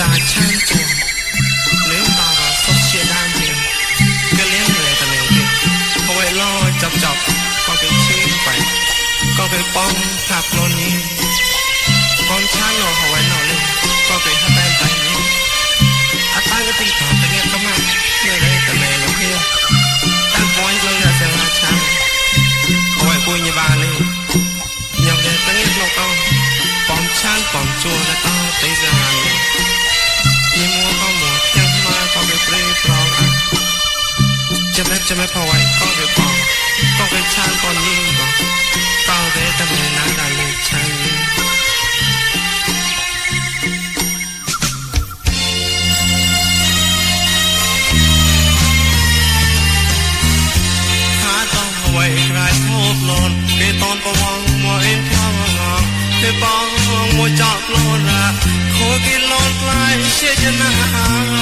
ตาช่างจวงเลี้ตาว่าซดเชียด้านจริงก็เลี้ยงเหนื่แต่เนื่ยจริงเอาไว้ล่อจับจับก็ไปเชื่อไป ก็ไปป้องผลักโนนี้ป้องช้างหลอกเอาไว้ จะไม่พอไหวก็เดือดก่อนก็เป็นช่างก่อนยิ่งบ่อนเป้าเบตะเมนาดาเลชัยหาต้องไว้ใครโทษลนในตอนประวังมวยพลังงาในปองมวยจับลนะโคกินลนไกลเชื่อชนะ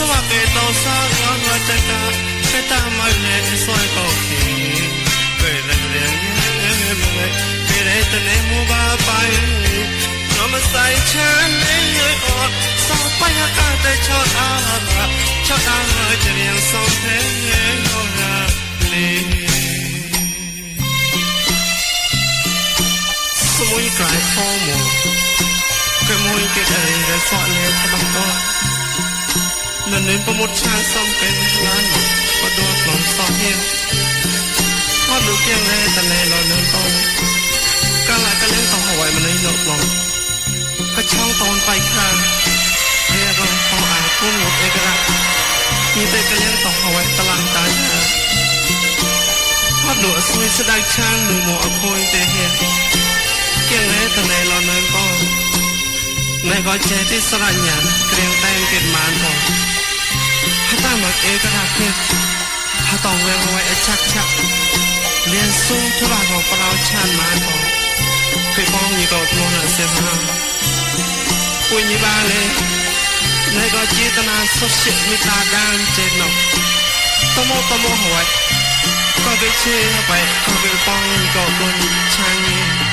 สวะเกตอสาย้อนวัจกาเปตามาเยสวยกอกีเปรันเรียงเยมเวเปเรตเนมูบาไปนอมใส่ฉันเนยอดสาวไปอากาศชอดอาบะชอดอาจะเรียงสองเพลงโอราลีสมุยกลายข้อมูลกระมุยเกดเอ๋ยได้สอนเลยกระบังบอก วยตลาดตายทอดดูสวยสดายช่างดูหมออคุยเตเฮียเกียงเลยแต่ในเราเนินก็ในก็เจที่สระยันเกรียงแต่งเกิดมานบอกถ้าตั้งหมดเอกราเพียถ้าต้องเวงไว้ชักชักเรียนสู้ทุลาของเราชาญมานบอ 하딱 막 애가 하게 하동 외모에 착착 련수 돌아가 보라우 찬 말고 그봉 이거 불러는 세상 꾸니 발레 내가 지도나 소식 미다 단제 너 또모 또모 호이 거기 치 호이 거기 봉 이거 불러는 찬이